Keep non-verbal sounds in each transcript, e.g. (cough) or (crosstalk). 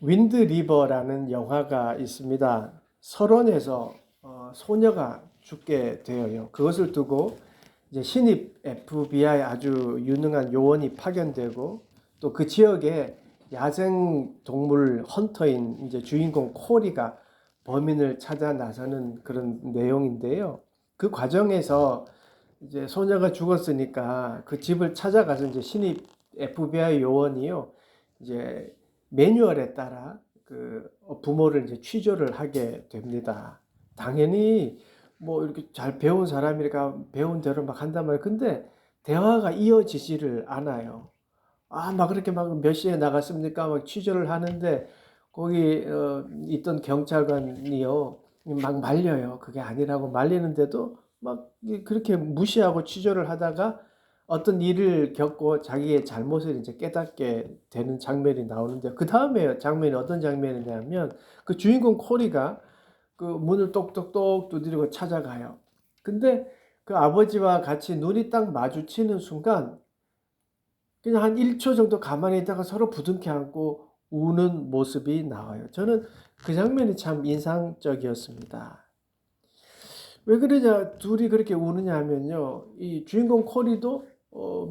윈드 리버라는 영화가 있습니다. 설원에서 어, 소녀가 죽게 되어요. 그것을 두고 이제 신입 FBI 아주 유능한 요원이 파견되고 또 그 지역에 야생 동물 헌터인 이제 주인공 코리가 범인을 찾아 나서는 그런 내용인데요. 그 과정에서 이제 소녀가 죽었으니까 그 집을 찾아가서 이제 신입 FBI 요원이요. 이제 매뉴얼에 따라 그 부모를 이제 취조를 하게 됩니다. 당연히 뭐 이렇게 잘 배운 사람이니까 배운 대로 막 한단 말이에요. 근데 대화가 이어지지를 않아요. 아, 막 그렇게 막 몇 시에 나갔습니까? 막 취조를 하는데 거기 어, 있던 경찰관이요. 막 말려요. 그게 아니라고 말리는데도 막 그렇게 무시하고 취조를 하다가 어떤 일을 겪고 자기의 잘못을 이제 깨닫게 되는 장면이 나오는데 그 다음에 장면이 어떤 장면이냐면 그 주인공 코리가 그 문을 똑똑똑 두드리고 찾아가요. 근데 그 아버지와 같이 눈이 딱 마주치는 순간 그냥 한 1초 정도 가만히 있다가 서로 부둥켜 안고 우는 모습이 나와요. 저는 그 장면이 참 인상적이었습니다. 왜 그러냐, 둘이 그렇게 우느냐 하면요. 이 주인공 코리도 어,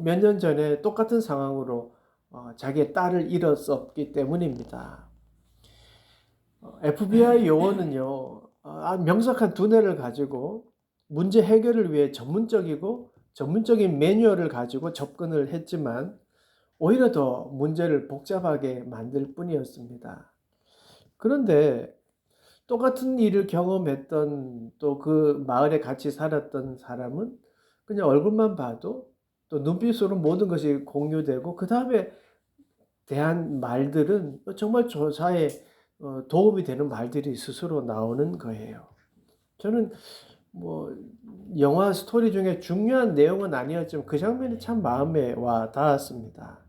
몇 년 전에 똑같은 상황으로 어, 자기의 딸을 잃었었기 때문입니다. 어, FBI 요원은요, 어, 아, 명석한 두뇌를 가지고 문제 해결을 위해 전문적이고 전문적인 매뉴얼을 가지고 접근을 했지만 오히려 더 문제를 복잡하게 만들 뿐이었습니다. 그런데 똑같은 일을 경험했던 또 그 마을에 같이 살았던 사람은 그냥 얼굴만 봐도 또 눈빛으로 모든 것이 공유되고 그 다음에 대한 말들은 정말 조사에 어, 도움이 되는 말들이 스스로 나오는 거예요. 저는 뭐 영화 스토리 중에 중요한 내용은 아니었지만 그 장면이 참 마음에 와 닿았습니다.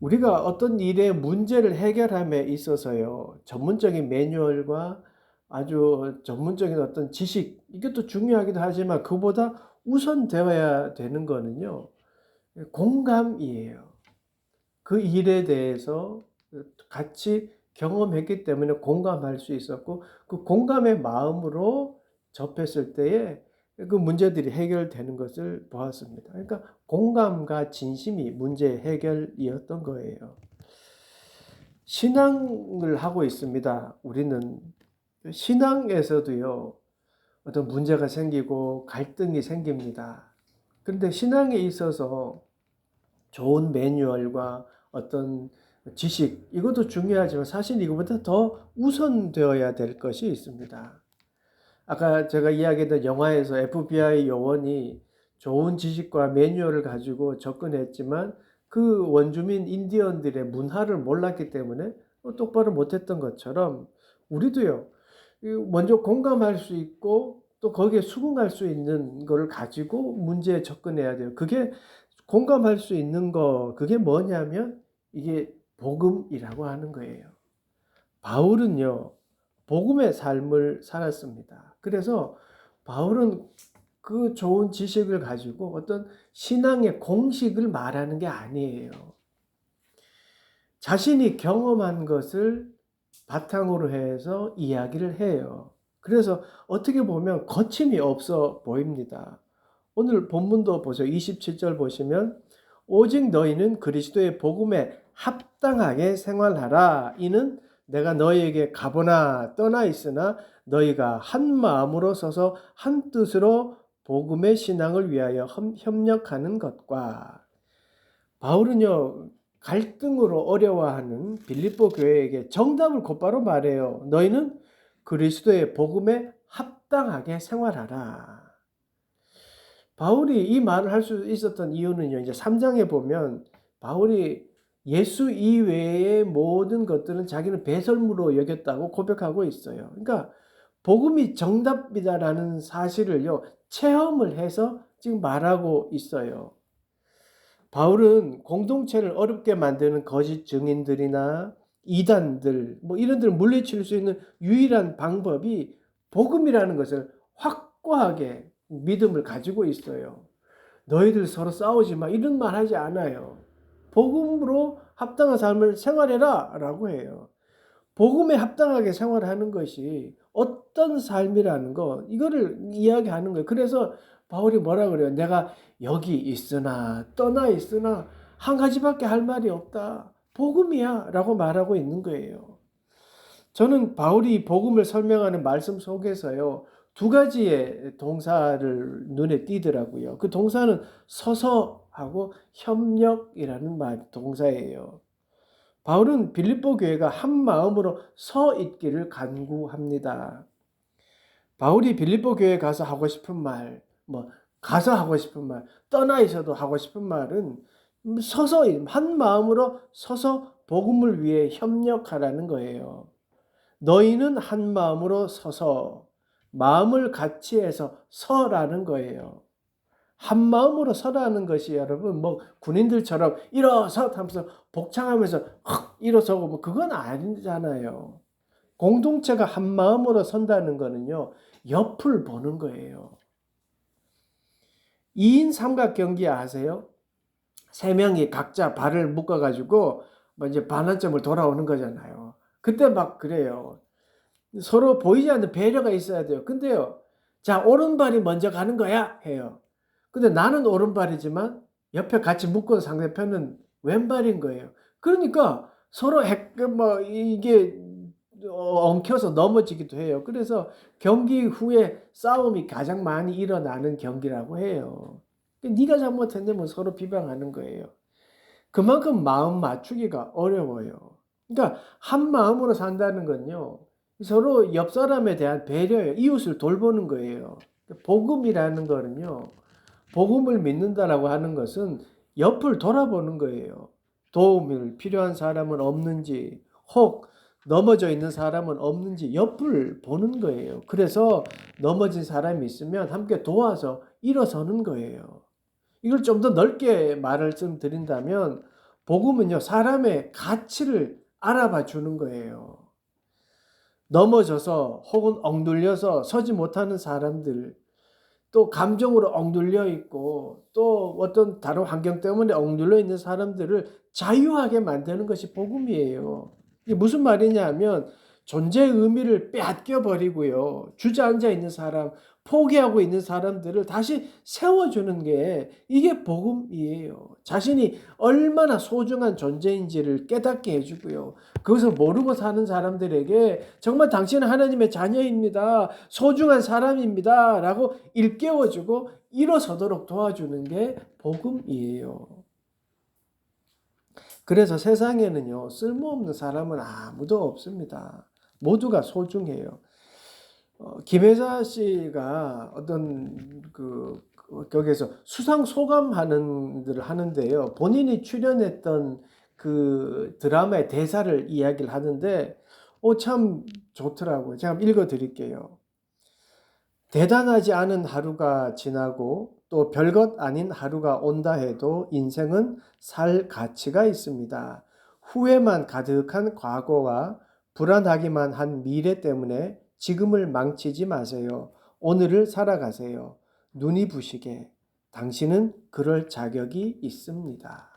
우리가 어떤 일의 문제를 해결함에 있어서요, 전문적인 매뉴얼과 아주 전문적인 어떤 지식, 이것도 중요하기도 하지만 그보다 우선 되어야 되는 거는요, 공감이에요. 그 일에 대해서 같이 경험했기 때문에 공감할 수 있었고, 그 공감의 마음으로 접했을 때에 그 문제들이 해결되는 것을 보았습니다. 그러니까 공감과 진심이 문제 해결이었던 거예요. 신앙을 하고 있습니다. 우리는 신앙에서도요, 어떤 문제가 생기고 갈등이 생깁니다. 그런데 신앙에 있어서 좋은 매뉴얼과 어떤 지식, 이것도 중요하지만 사실 이것보다 더 우선되어야 될 것이 있습니다. 아까 제가 이야기했던 영화에서 FBI 요원이 좋은 지식과 매뉴얼을 가지고 접근했지만 그 원주민 인디언들의 문화를 몰랐기 때문에 똑바로 못했던 것처럼 우리도요, 먼저 공감할 수 있고 또 거기에 수긍할 수 있는 것을 가지고 문제에 접근해야 돼요. 그게 공감할 수 있는 거, 그게 뭐냐면 이게 복음이라고 하는 거예요. 바울은요, 복음의 삶을 살았습니다. 그래서 바울은 그 좋은 지식을 가지고 어떤 신앙의 공식을 말하는 게 아니에요. 자신이 경험한 것을 바탕으로 해서 이야기를 해요. 그래서 어떻게 보면 거침이 없어 보입니다. 오늘 본문도 보세요. 27절 보시면 오직 너희는 그리스도의 복음에 합당하게 생활하라. 이는 내가 너희에게 가보나 떠나 있으나 너희가 한 마음으로 서서 한 뜻으로 복음의 신앙을 위하여 협력하는 것과 바울은요 갈등으로 어려워하는 빌립보 교회에게 정답을 곧바로 말해요. 너희는 그리스도의 복음에 합당하게 생활하라. 바울이 이 말을 할 수 있었던 이유는요. 이제 3장에 보면 바울이 예수 이외의 모든 것들은 자기는 배설물로 여겼다고 고백하고 있어요. 그러니까 복음이 정답이다라는 사실을요. 체험을 해서 지금 말하고 있어요. 바울은 공동체를 어렵게 만드는 거짓 증인들이나 이단들 뭐 이런들 물리칠 수 있는 유일한 방법이 복음이라는 것을 확고하게 믿음을 가지고 있어요. 너희들 서로 싸우지 마 이런 말 하지 않아요. 복음으로 합당한 삶을 생활해라 라고 해요. 복음에 합당하게 생활하는 것이 어떤 삶이라는 거 이거를 이야기하는 거예요. 그래서 바울이 뭐라 그래요? 내가 여기 있으나 떠나 있으나 한 가지밖에 할 말이 없다. 복음이야 라고 말하고 있는 거예요. 저는 바울이 복음을 설명하는 말씀 속에서요. 두 가지의 동사를 눈에 띄더라고요. 그 동사는 서서 하고 협력이라는 말 동사예요. 바울은 빌립보 교회가 한 마음으로 서 있기를 간구합니다. 바울이 빌립보 교회 가서 하고 싶은 말, 뭐 가서 하고 싶은 말, 떠나 있어도 하고 싶은 말은 서서 한 마음으로 서서 복음을 위해 협력하라는 거예요. 너희는 한 마음으로 서서 마음을 같이 해서 서라는 거예요. 한 마음으로 서라는 것이 여러분 뭐 군인들처럼 일어서 하면서 복창하면서 헉 일어서고 뭐 그건 아니잖아요. 공동체가 한 마음으로 선다는 거는요. 옆을 보는 거예요. 2인 삼각 경기 아세요? 세 명이 각자 발을 묶어 가지고 뭐 이제 반환점을 돌아오는 거잖아요. 그때 막 그래요. 서로 보이지 않는 배려가 있어야 돼요. 근데요. 자, 오른발이 먼저 가는 거야 해요. 근데 나는 오른발이지만 옆에 같이 묶은 상대편은 왼발인 거예요. 그러니까 서로 핵, 뭐, 이게 엉켜서 넘어지기도 해요. 그래서 경기 후에 싸움이 가장 많이 일어나는 경기라고 해요. 네가 잘못했는데 서로 비방하는 거예요. 그만큼 마음 맞추기가 어려워요. 그러니까 한 마음으로 산다는 건요. 서로 옆 사람에 대한 배려예요. 이웃을 돌보는 거예요. 복음이라는 거는요. 복음을 믿는다라고 하는 것은 옆을 돌아보는 거예요. 도움을 필요한 사람은 없는지, 혹 넘어져 있는 사람은 없는지 옆을 보는 거예요. 그래서 넘어진 사람이 있으면 함께 도와서 일어서는 거예요. 이걸 좀 더 넓게 말을 좀 드린다면, 복음은요, 사람의 가치를 알아봐 주는 거예요. 넘어져서 혹은 엉눌려서 서지 못하는 사람들, 또 감정으로 엉눌려 있고 또 어떤 다른 환경 때문에 엉눌려 있는 사람들을 자유하게 만드는 것이 복음이에요. 이게 무슨 말이냐면 존재의 의미를 빼앗겨 버리고요. 주저앉아 있는 사람, 포기하고 있는 사람들을 다시 세워주는 게 이게 복음이에요. 자신이 얼마나 소중한 존재인지를 깨닫게 해주고요. 그것을 모르고 사는 사람들에게 정말 당신은 하나님의 자녀입니다. 소중한 사람입니다. 라고 일깨워주고 일어서도록 도와주는 게 복음이에요. 그래서 세상에는요, 쓸모없는 사람은 아무도 없습니다. 모두가 소중해요. 어, 김혜자 씨가 어떤 그 거기에서 수상 소감하는 들 하는데요. 본인이 출연했던 그 드라마의 대사를 이야기를 하는데 오 참 좋더라고요. 제가 읽어 드릴게요. 대단하지 않은 하루가 지나고 또 별것 아닌 하루가 온다 해도 인생은 살 가치가 있습니다. 후회만 가득한 과거와 불안하기만 한 미래 때문에 지금을 망치지 마세요. 오늘을 살아가세요. 눈이 부시게 당신은 그럴 자격이 있습니다.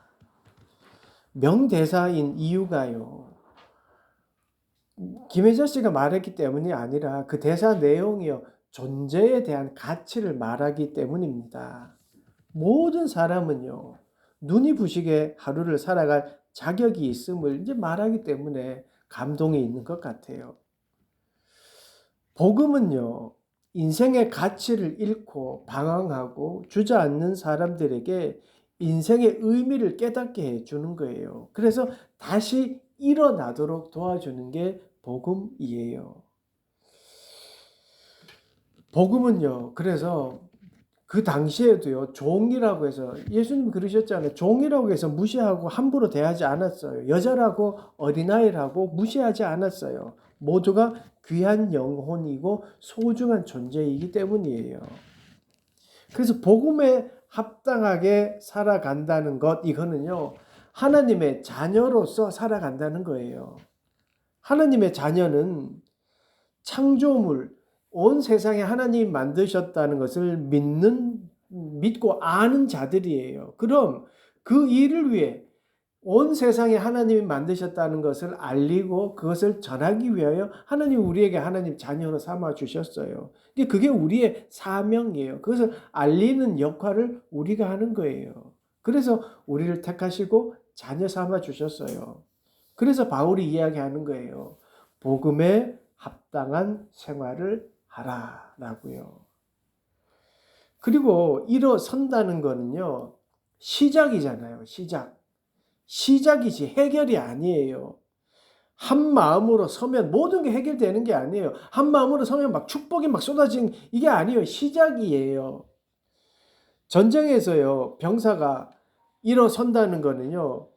명대사인 이유가요. 김혜자 씨가 말했기 때문이 아니라 그 대사 내용이요. 존재에 대한 가치를 말하기 때문입니다. 모든 사람은요. 눈이 부시게 하루를 살아갈 자격이 있음을 이제 말하기 때문에 감동이 있는 것 같아요. 복음은요, 인생의 가치를 잃고 방황하고 주저앉는 사람들에게 인생의 의미를 깨닫게 해주는 거예요. 그래서 다시 일어나도록 도와주는 게 복음이에요. 복음은요, 그래서 그 당시에도요, 종이라고 해서, 예수님 그러셨잖아요. 종이라고 해서 무시하고 함부로 대하지 않았어요. 여자라고 어린아이라고 무시하지 않았어요. 모두가 귀한 영혼이고 소중한 존재이기 때문이에요. 그래서 복음에 합당하게 살아간다는 것, 이거는요, 하나님의 자녀로서 살아간다는 거예요. 하나님의 자녀는 창조물, 온 세상에 하나님 만드셨다는 것을 믿는, 믿고 아는 자들이에요. 그럼 그 일을 위해 온 세상에 하나님이 만드셨다는 것을 알리고 그것을 전하기 위하여 하나님 우리에게 하나님 자녀로 삼아 주셨어요. 그게 우리의 사명이에요. 그것을 알리는 역할을 우리가 하는 거예요. 그래서 우리를 택하시고 자녀 삼아 주셨어요. 그래서 바울이 이야기하는 거예요. 복음에 합당한 생활을 하라라고요. 그리고 일어선다는 거는요. 시작이잖아요. 시작. 시작이지 해결이 아니에요. 한 마음으로 서면 모든 게 해결되는 게 아니에요. 한 마음으로 서면 막 축복이 막 쏟아진 이게 아니에요. 시작이에요. 전쟁에서요. 병사가 일어선다는 거는요.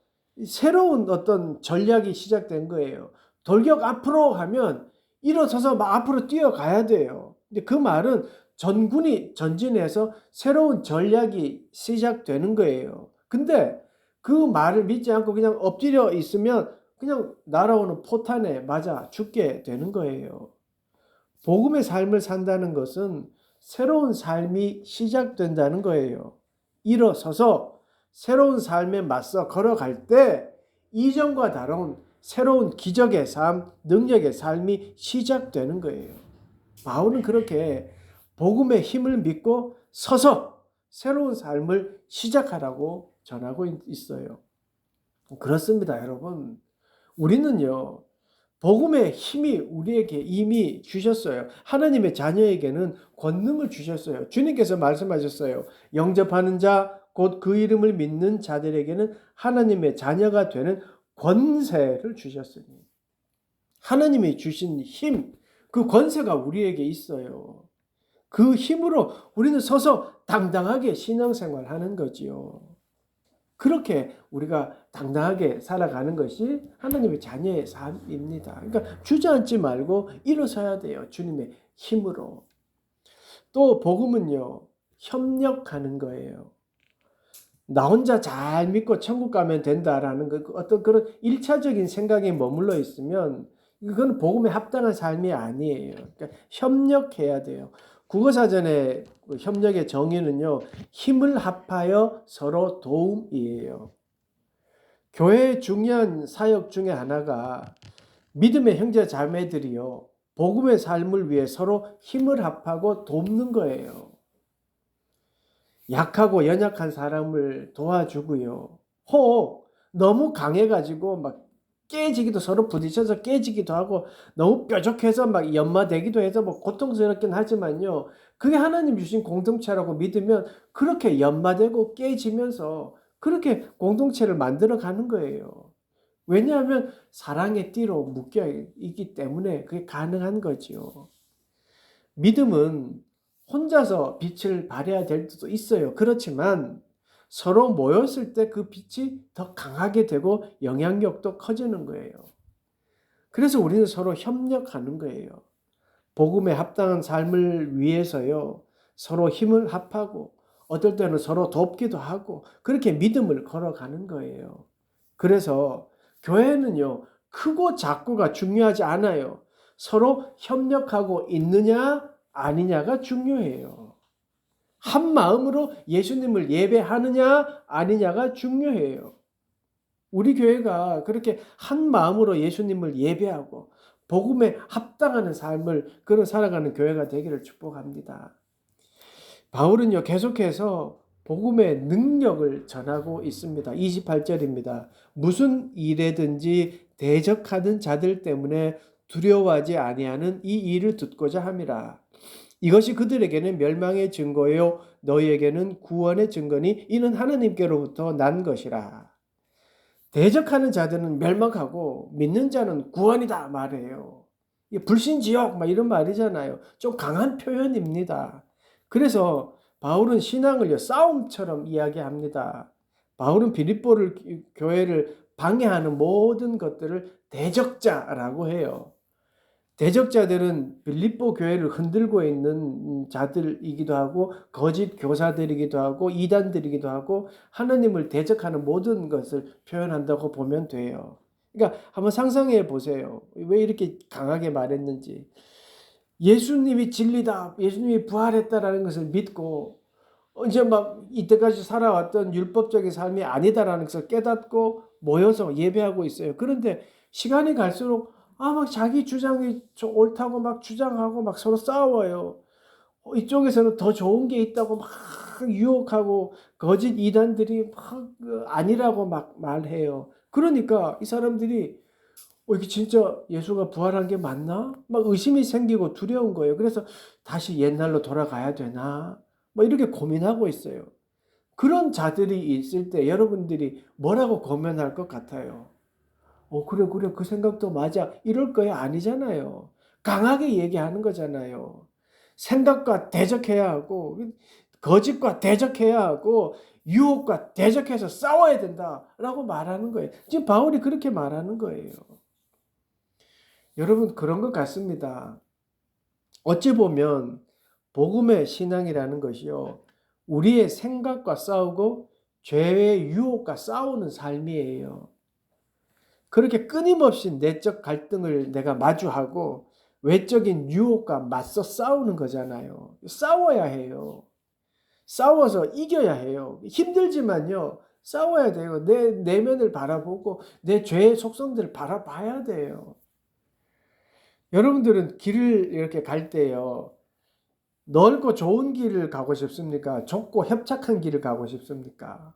새로운 어떤 전략이 시작된 거예요. 돌격 앞으로 하면 일어서서 막 앞으로 뛰어가야 돼요. 근데 그 말은 전군이 전진해서 새로운 전략이 시작되는 거예요. 근데 그 말을 믿지 않고 그냥 엎드려 있으면 그냥 날아오는 포탄에 맞아 죽게 되는 거예요. 복음의 삶을 산다는 것은 새로운 삶이 시작된다는 거예요. 일어서서 새로운 삶에 맞서 걸어갈 때 이전과 다른 새로운 기적의 삶, 능력의 삶이 시작되는 거예요. 바울은 그렇게 복음의 힘을 믿고 서서 새로운 삶을 시작하라고 전하고 있어요. 그렇습니다, 여러분. 우리는요, 복음의 힘이 우리에게 이미 주셨어요. 하나님의 자녀에게는 권능을 주셨어요. 주님께서 말씀하셨어요. 영접하는 자, 곧 그 이름을 믿는 자들에게는 하나님의 자녀가 되는 권세를 주셨으니. 하나님이 주신 힘, 그 권세가 우리에게 있어요. 그 힘으로 우리는 서서 당당하게 신앙생활 하는 거지요. 그렇게 우리가 당당하게 살아가는 것이 하나님의 자녀의 삶입니다. 그러니까 주저앉지 말고 일어서야 돼요. 주님의 힘으로. 또 복음은요. 협력하는 거예요. 나 혼자 잘 믿고 천국 가면 된다라는 그 어떤 그런 일차적인 생각에 머물러 있으면 이건 복음에 합당한 삶이 아니에요. 그러니까 협력해야 돼요. 국어사전의 그 협력의 정의는요, 힘을 합하여 서로 도움이에요. 교회의 중요한 사역 중에 하나가 믿음의 형제 자매들이요, 복음의 삶을 위해 서로 힘을 합하고 돕는 거예요. 약하고 연약한 사람을 도와주고요. 혹 너무 강해가지고 막 깨지기도 서로 부딪혀서 깨지기도 하고 너무 뾰족해서 막 연마되기도 해서 뭐 고통스럽긴 하지만요. 그게 하나님 주신 공동체라고 믿으면 그렇게 연마되고 깨지면서 그렇게 공동체를 만들어 가는 거예요. 왜냐하면 사랑의 띠로 묶여 있기 때문에 그게 가능한 거지요. 믿음은 혼자서 빛을 발해야 될 수도 있어요. 그렇지만 서로 모였을 때 그 빛이 더 강하게 되고 영향력도 커지는 거예요. 그래서 우리는 서로 협력하는 거예요. 복음에 합당한 삶을 위해서요. 서로 힘을 합하고 어떨 때는 서로 돕기도 하고 그렇게 믿음을 걸어가는 거예요. 그래서 교회는요. 크고 작고가 중요하지 않아요. 서로 협력하고 있느냐 아니냐가 중요해요. 한 마음으로 예수님을 예배하느냐 아니냐가 중요해요. 우리 교회가 그렇게 한 마음으로 예수님을 예배하고 복음에 합당하는 삶을 그런 살아가는 교회가 되기를 축복합니다. 바울은요 계속해서 복음의 능력을 전하고 있습니다. 28절입니다. 무슨 일에든지 대적하는 자들 때문에 두려워하지 아니하는 이 일을 듣고자 함이라. 이것이 그들에게는 멸망의 증거요 너희에게는 구원의 증거니 이는 하나님께로부터 난 것이라. 대적하는 자들은 멸망하고 믿는 자는 구원이다 말해요. 불신지옥 막 이런 말이잖아요. 좀 강한 표현입니다. 그래서 바울은 신앙을 싸움처럼 이야기합니다. 바울은 빌립보를 교회를 방해하는 모든 것들을 대적자라고 해요. 대적자들은 빌립보 교회를 흔들고 있는 자들이기도 하고 거짓 교사들이기도 하고 이단들이기도 하고 하나님을 대적하는 모든 것을 표현한다고 보면 돼요. 그러니까 한번 상상해 보세요. 왜 이렇게 강하게 말했는지. 예수님이 진리다. 예수님이 부활했다라는 것을 믿고 이제 막 이때까지 살아왔던 율법적인 삶이 아니다라는 것을 깨닫고 모여서 예배하고 있어요. 그런데 시간이 갈수록 아 막 자기 주장이 좀 옳다고 막 주장하고 막 서로 싸워요. 어, 이쪽에서는 더 좋은 게 있다고 막 유혹하고 거짓 이단들이 막그 아니라고 막 말해요. 그러니까 이 사람들이 어, 이게 진짜 예수가 부활한 게 맞나? 막 의심이 생기고 두려운 거예요. 그래서 다시 옛날로 돌아가야 되나? 뭐 이렇게 고민하고 있어요. 그런 자들이 있을 때 여러분들이 뭐라고 고민할 것 같아요? 어, 그래, 그래, 그 생각도 맞아. 이럴 거야 아니잖아요. 강하게 얘기하는 거잖아요. 생각과 대적해야 하고, 거짓과 대적해야 하고, 유혹과 대적해서 싸워야 된다라고 말하는 거예요. 지금 바울이 그렇게 말하는 거예요. 여러분, 그런 것 같습니다. 어찌 보면, 복음의 신앙이라는 것이요. 우리의 생각과 싸우고, 죄의 유혹과 싸우는 삶이에요. 그렇게 끊임없이 내적 갈등을 내가 마주하고 외적인 유혹과 맞서 싸우는 거잖아요. 싸워야 해요. 싸워서 이겨야 해요. 힘들지만요. 싸워야 돼요. 내 내면을 바라보고 내 죄의 속성들을 바라봐야 돼요. 여러분들은 길을 이렇게 갈 때요. 넓고 좋은 길을 가고 싶습니까? 좁고 협착한 길을 가고 싶습니까?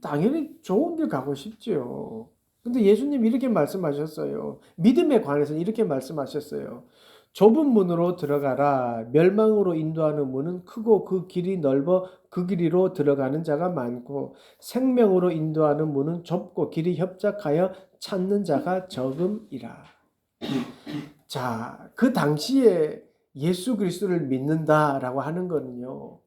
당연히 좋은 길 가고 싶지요. 근데 예수님 이렇게 말씀하셨어요. 믿음에 관해서 이렇게 말씀하셨어요. 좁은 문으로 들어가라. 멸망으로 인도하는 문은 크고 그 길이 넓어 그 길이로 들어가는 자가 많고 생명으로 인도하는 문은 좁고 길이 협착하여 찾는 자가 적음이라. 자, 그 당시에 예수 그리스도를 믿는다라고 하는 거는요.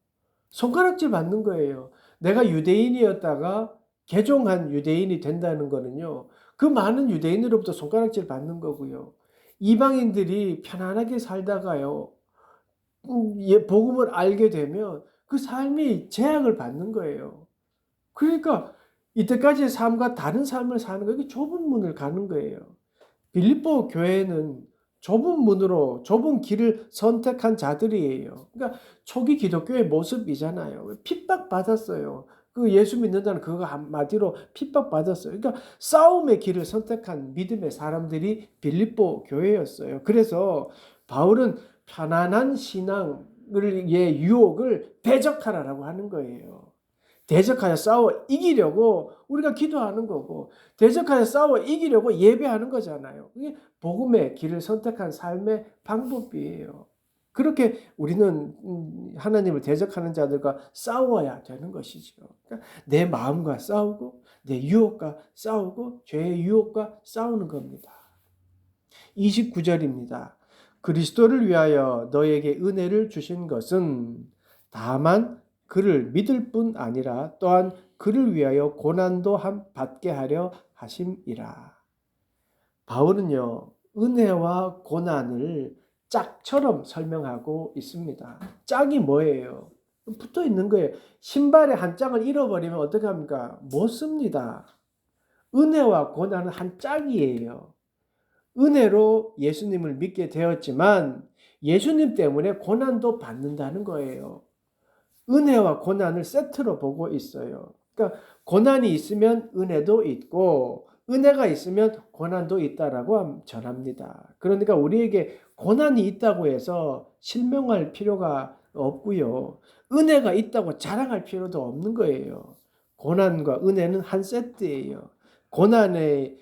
손가락질 받는 거예요. 내가 유대인이었다가 개종한 유대인이 된다는 거는요. 그 많은 유대인으로부터 손가락질 받는 거고요. 이방인들이 편안하게 살다가요. 음, 예, 복음을 알게 되면 그 삶이 재앙을 받는 거예요. 그러니까 이때까지의 삶과 다른 삶을 사는 거 이게 좁은 문을 가는 거예요. 빌립보 교회는 좁은 문으로 좁은 길을 선택한 자들이에요. 그러니까 초기 기독교의 모습이잖아요. 핍박 받았어요. 그 예수 믿는다는 그거 한마디로 핍박 받았어요. 그러니까 싸움의 길을 선택한 믿음의 사람들이 빌립보 교회였어요. 그래서 바울은 편안한 신앙 의 유혹을 대적하라라고 하는 거예요. 대적하여 싸워 이기려고 우리가 기도하는 거고 대적하여 싸워 이기려고 예배하는 거잖아요. 그게 복음의 길을 선택한 삶의 방법이에요. 그렇게 우리는 음, 하나님을 대적하는 자들과 싸워야 되는 것이죠. 그러니까 내 마음과 싸우고 내 유혹과 싸우고 죄의 유혹과 싸우는 겁니다. 29절입니다. 그리스도를 위하여 너에게 은혜를 주신 것은 다만 그를 믿을 뿐 아니라 또한 그를 위하여 고난도 받게 하려 하심이라. 바울은요, 은혜와 고난을 짝처럼 설명하고 있습니다. 짝이 뭐예요? 붙어 있는 거예요. 신발의 한 짝을 잃어버리면 어떻게 합니까? 못 씁니다. 은혜와 고난은 한 짝이에요. 은혜로 예수님을 믿게 되었지만 예수님 때문에 고난도 받는다는 거예요. 은혜와 고난을 세트로 보고 있어요. 그러니까 고난이 있으면 은혜도 있고 은혜가 있으면 고난도 있다라고 전합니다. 그러니까 우리에게 고난이 있다고 해서 실명할 필요가 없고요. 은혜가 있다고 자랑할 필요도 없는 거예요. 고난과 은혜는 한 세트예요. 고난의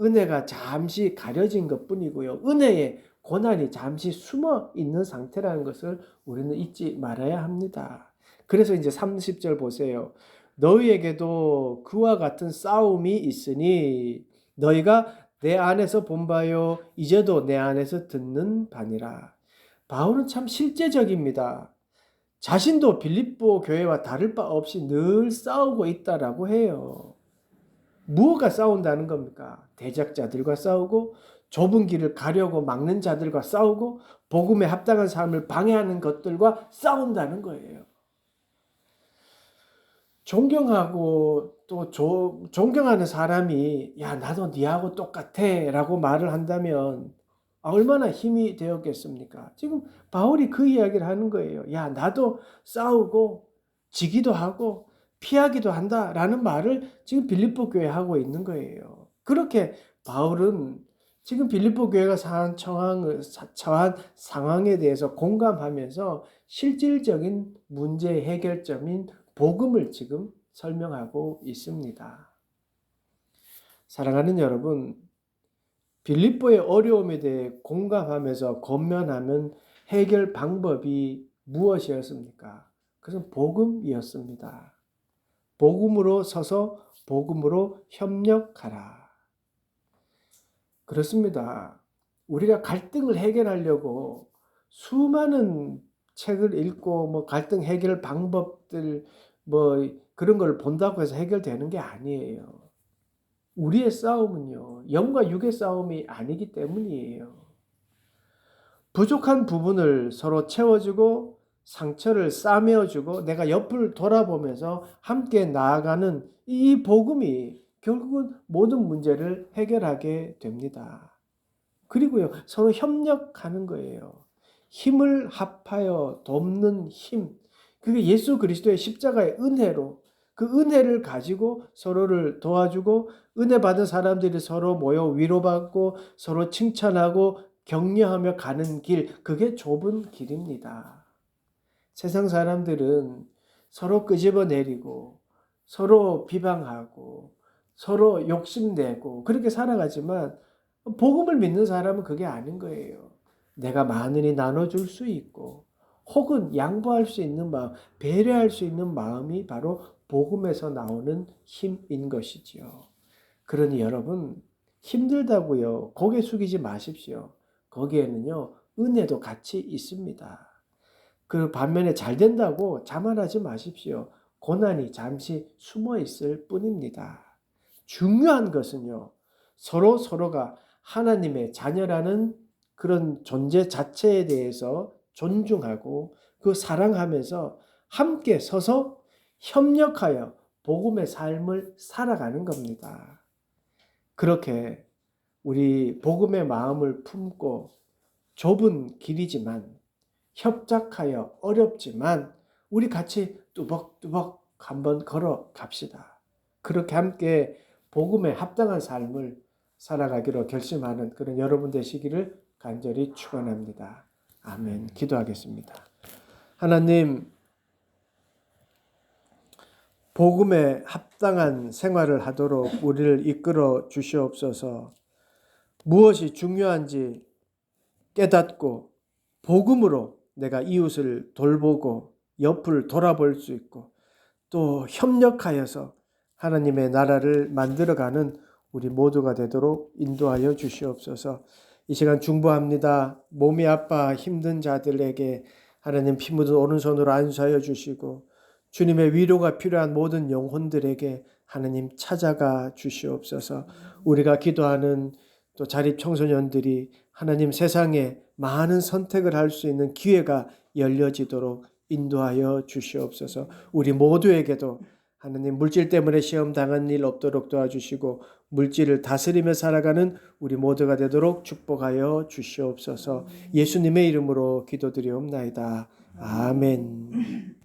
은혜가 잠시 가려진 것 뿐이고요. 은혜에 고난이 잠시 숨어 있는 상태라는 것을 우리는 잊지 말아야 합니다. 그래서 이제 30절 보세요. 너희에게도 그와 같은 싸움이 있으니 너희가 내 안에서 본 바요 이제도 내 안에서 듣는 바니라. 바울은 참 실제적입니다. 자신도 빌립보 교회와 다를 바 없이 늘 싸우고 있다라고 해요. 무엇과 싸운다는 겁니까? 대적자들과 싸우고 좁은 길을 가려고 막는 자들과 싸우고 복음에 합당한 삶을 방해하는 것들과 싸운다는 거예요. 존경하고 또 조, 존경하는 사람이 야 나도 니하고 똑같아라고 말을 한다면 아, 얼마나 힘이 되었겠습니까? 지금 바울이 그 이야기를 하는 거예요. 야, 나도 싸우고 지기도 하고 피하기도 한다라는 말을 지금 빌립보 교회 하고 있는 거예요. 그렇게 바울은 지금 빌립보 교회가 상한 처한, 처한 상황에 대해서 공감하면서 실질적인 문제 해결점인 복음을 지금 설명하고 있습니다. 사랑하는 여러분, 빌립보의 어려움에 대해 공감하면서 건면하는 해결 방법이 무엇이었습니까? 그것은 복음이었습니다. 복음으로 서서 복음으로 협력하라. 그렇습니다. 우리가 갈등을 해결하려고 수많은 책을 읽고 뭐 갈등 해결 방법들 뭐 그런 걸 본다고 해서 해결되는 게 아니에요. 우리의 싸움은요, 영과 육의 싸움이 아니기 때문이에요. 부족한 부분을 서로 채워주고 상처를 싸매어주고 내가 옆을 돌아보면서 함께 나아가는 이 복음이 결국은 모든 문제를 해결하게 됩니다. 그리고요, 서로 협력하는 거예요. 힘을 합하여 돕는 힘. 그게 예수 그리스도의 십자가의 은혜로 그 은혜를 가지고 서로를 도와주고 은혜 받은 사람들이 서로 모여 위로받고 서로 칭찬하고 격려하며 가는 길, 그게 좁은 길입니다. 세상 사람들은 서로 끄집어내리고 서로 비방하고 서로 욕심내고 그렇게 살아가지만 복음을 믿는 사람은 그게 아닌 거예요. 내가 많으니 나눠줄 수 있고 혹은 양보할 수 있는 마음, 배려할 수 있는 마음이 바로 복음에서 나오는 힘인 것이지요. 그러니 여러분 힘들다고요. 고개 숙이지 마십시오. 거기에는요 은혜도 같이 있습니다. 그 반면에 잘 된다고 자만하지 마십시오. 고난이 잠시 숨어 있을 뿐입니다. 중요한 것은요 서로 서로가 하나님의 자녀라는 그런 존재 자체에 대해서 존중하고 그 사랑하면서 함께 서서 협력하여 복음의 삶을 살아가는 겁니다. 그렇게 우리 복음의 마음을 품고 좁은 길이지만 협작하여 어렵지만 우리 같이 뚜벅뚜벅 한번 걸어 갑시다. 그렇게 함께 복음에 합당한 삶을 살아가기로 결심하는 그런 여러분 되시기를 간절히 축원합니다. 아멘. 기도하겠습니다. 하나님 복음에 합당한 생활을 하도록 우리를 이끌어 주시옵소서. 무엇이 중요한지 깨닫고 복음으로 내가 이웃을 돌보고 옆을 돌아볼 수 있고 또 협력하여서 하나님의 나라를 만들어가는 우리 모두가 되도록 인도하여 주시옵소서. 이 시간 중보합니다. 몸이 아파 힘든 자들에게 하나님 피 묻은 오른손으로 안수하여 주시고 주님의 위로가 필요한 모든 영혼들에게 하나님 찾아가 주시옵소서. 우리가 기도하는 또 자립 청소년들이 하나님 세상에 많은 선택을 할 수 있는 기회가 열려지도록 인도하여 주시옵소서. 우리 모두에게도 하나님 물질 때문에 시험 당한 일 없도록 도와주시고 물질을 다스리며 살아가는 우리 모두가 되도록 축복하여 주시옵소서. 예수님의 이름으로 기도드리옵나이다. 아멘. (laughs)